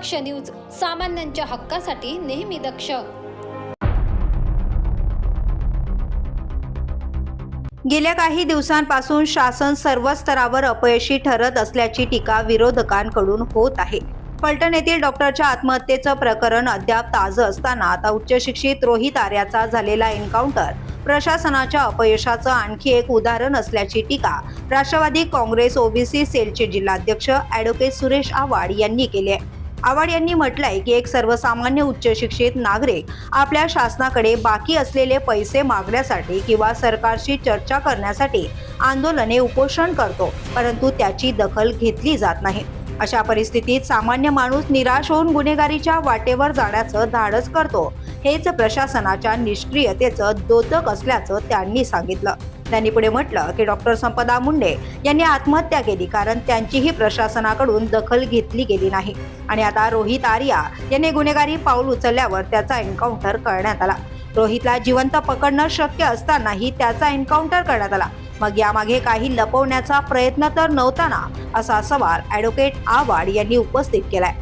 दक्ष news सामान्यांच्या हक्कासाठी नेहमी दक्ष. गेल्या काही दिवसांपासून शासन सर्व स्तरावर अपयशी ठरत असल्याची टीका विरोधकांकडून होत आहे. फलटण येथील डॉक्टरच्या आत्महत्येचं प्रकरण अद्याप ताजं असताना आता उच्च शिक्षित रोहित आर्याचा झालेला एन्काउंटर प्रशासनाच्या अपयशाचं आणखी एक उदाहरण असल्याची टीका राष्ट्रवादी काँग्रेस ओबीसी सेलचे जिल्हाध्यक्ष ॲडव्होकेट सुरेश आव्हाड यांनी केली आहे. आवाड यांनी म्हटलंय की एक सर्वसामान्य उच्च शिक्षित नागरिक आपल्या शासनाकडे बाकी असलेले पैसे मागण्यासाठी किंवा सरकारशी चर्चा करण्यासाठी आंदोलने उपोषण करतो परंतु त्याची दखल घेतली जात नाही. अशा परिस्थितीत सामान्य माणूस निराश होऊन गुन्हेगारीच्या वाटेवर जाण्याचं धाडस करतो हेच प्रशासनाच्या निष्क्रियतेचं दोतक असल्याचं त्यांनी सांगितलं. त्यांनी पुढे म्हटलं की डॉक्टर संपदा मुंडे यांनी आत्महत्या केली कारण त्यांचीही प्रशासनाकडून दखल घेतली गेली नाही. आणि आता रोहित आर्या यांनी गुन्हेगारी पाऊल उचलल्यावर त्याचा एन्काउंटर करण्यात आला. रोहितला जिवंत पकडणं शक्य असतानाही त्याचा एन्काउंटर करण्यात आला. मग यामागे काही लपवण्याचा प्रयत्न तर नव्हता ना असा सवाल ॲडव्होकेट आव्हाड यांनी उपस्थित केलाय.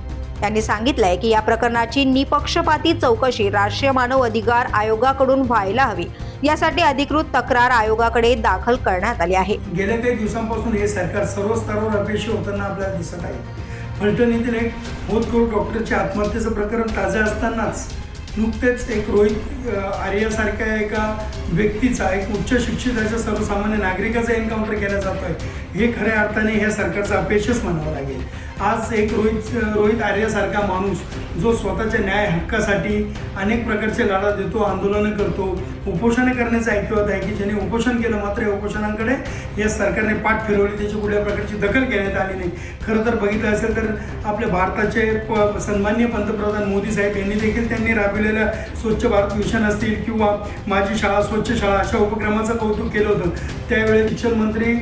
त्यांनी सांगितलंय की या प्रकरणाची निपक्षपाती चौकशी राष्ट्रीय मानव अधिकार आयोगाकडून व्हायला हवी. यासाठी अधिकृत तक्रार आयोगाकडे दाखल करण्यात आली आहे. गेल्या काही दिवसांपासून हे सरकार सर्व स्तरावर अपयशी होताना आपल्याला दिसत आहे. फलटण येथील एक होतकरू डॉक्टरच्या आत्महत्येचं प्रकरण ताजं असतानाच नुकतेच एक रोहित आर्यासारख्या एका व्यक्तीचा एक उच्च शिक्षित सर्वसामान्य नागरिकाचा एन्काउंटर केला जातो आहे हे खऱ्या अर्थाने ह्या सरकारचं अपयशच म्हणावं लागेल. आज एक रोहित रोहित आर्यासारखा माणूस जो स्वतःच्या न्याय हक्कासाठी अनेक प्रकारचे लढा देतो आंदोलनं करतो उपोषणं करण्याचं ऐकवत आहे की ज्याने उपोषण केलं मात्र या उपोषणांकडे या सरकारने पाठ फिरवली त्याची कुठल्या प्रकारची दखल घेण्यात आली नाही. खरं तर बघितलं असेल तर आपल्या भारताचे प सन्मान्य पंतप्रधान मोदी साहेब यांनी देखील त्यांनी राबविलेल्या स्वच्छ भारत मिशन असतील किंवा माझी शाळा स्वच्छ शाळा अशा उपक्रमाचं कौतुक केलं होतं. त्यावेळी शिक्षण मंत्री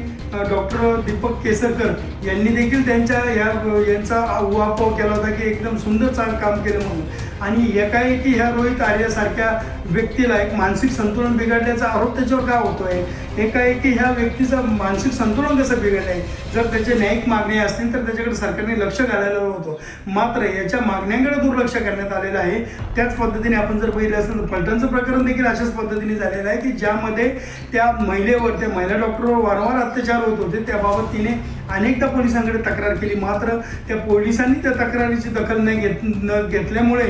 डॉक्टर दीपक केसरकर यांनी देखील त्यांच्या या यांचा उहापोह केला होता की एकदम सुंदर चांग काम केलं म्हणून. आणि एकाएकी ह्या रोहित आर्यासारख्या व्यक्तीला एक मानसिक संतुलन बिघडल्याचा आरोप त्याच्यावर का होतोय? एकाएकी ह्या व्यक्तीचं मानसिक संतुलन कसं बिघडलं आहे जर त्याचे न्यायिक मागण्या असतील तर त्याच्याकडे सरकारने लक्ष घालायला होतं मात्र याच्या मागण्यांकडे दुर्लक्ष करण्यात आलेलं आहे. त्याच पद्धतीने आपण जर बघितलं असेल तर फलटणचं प्रकरण देखील अशाच पद्धतीने झालेलं आहे की ज्यामध्ये त्या महिलेवर त्या महिला डॉक्टरवर वारंवार अत्याचार होत होते त्याबाबत तिने अनेकदा पोलिसांकडे तक्रार केली. मात्र त्या पोलिसांनी त्या तक्रारीची दखल नाही घेत न घेतल्यामुळे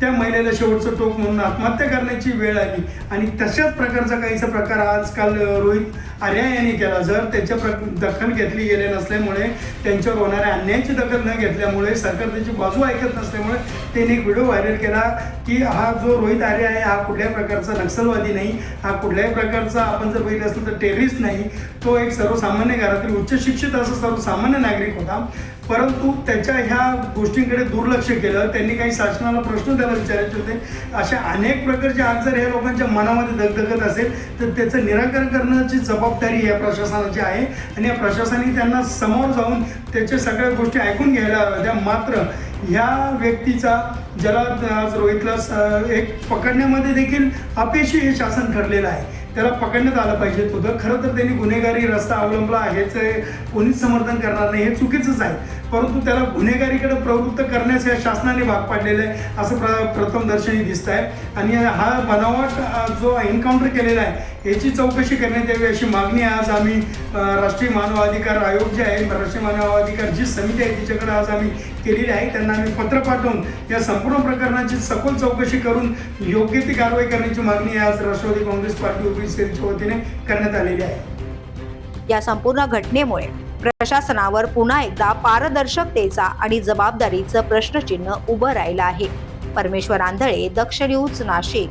त्या महिलेला शेवटचं टोक म्हणून आत्महत्या करण्याची वेळ आली. आणि तशाच प्रकारचा काहीसा प्रकार आजकाल रोहित आर्या यांनी केला. जर त्याच्या प्र दखल घेतली गेले नसल्यामुळे त्यांच्यावर होणाऱ्या अन्यायाची दखल न घेतल्यामुळे सरकार त्याची बाजू ऐकत नसल्यामुळे त्यांनी एक व्हिडिओ व्हायरल केला की हा जो रोहित आर्य आहे हा कुठल्याही प्रकारचा नक्षलवादी नाही. हा कुठल्याही प्रकारचा आपण जर बघितलं असेल तर टेरिस्ट नाही. तो एक सर्वसामान्य घरातील उच्च शिक्षित असा सर्वसामान्य नागरिक होता. परंतु त्याच्या ह्या गोष्टींकडे दुर्लक्ष केलं. त्यांनी काही शासनाला प्रश्न त्याला विचारायचे होते. अशा अनेक प्रकारचे आजार हे ह्या लोकांच्या मनामध्ये दगदगत असेल तर त्याचं निराकरण करण्याची जबाबदारी या प्रशासनाची आहे. आणि या प्रशासनाने त्यांना समोर जाऊन त्याच्या सगळ्या गोष्टी ऐकून घ्यायला हव्या. मात्र ह्या व्यक्तीचा ज्याला आज रोहितला एक पकडण्यामध्ये देखील अपयशी हे शासन ठरलेलं आहे. त्याला पकडण्यात आलं पाहिजे होतं. खरं तर त्यांनी गुन्हेगारी रस्ता अवलंबला. हेच कोणीच समर्थन करणार नाही. हे चुकीचंच आहे. परंतु त्याला गुन्हेगारीकडे प्रवृत्त करण्यास या शासनाने भाग पाडलेलं आहे असं प्र प्रथम दर्शनी दिसत आहे आणि हा बनावट जो एन्काउंटर केलेला आहे याची चौकशी करण्यात यावी अशी मागणी आज आम्ही राष्ट्रीय मानवाधिकार आयोग जे आहे राष्ट्रीय मानवाधिकार जी समिती आहे तिच्याकडे आज आम्ही केलेली आहे. त्यांना आम्ही पत्र पाठवून या संपूर्ण प्रकरणाची सखोल चौकशी करून योग्य ती कारवाई करण्याची मागणी आज राष्ट्रवादी काँग्रेस पार्टी ओबीसीच्या वतीने करण्यात आलेली आहे. या संपूर्ण घटनेमुळे प्रशासनावर पुन्हा एकदा पारदर्शकतेचा आणि जबाबदारीचं प्रश्नचिन्ह उभं राहिलं आहे. परमेश्वर आंधळे दक्ष न्यूज नाशिक.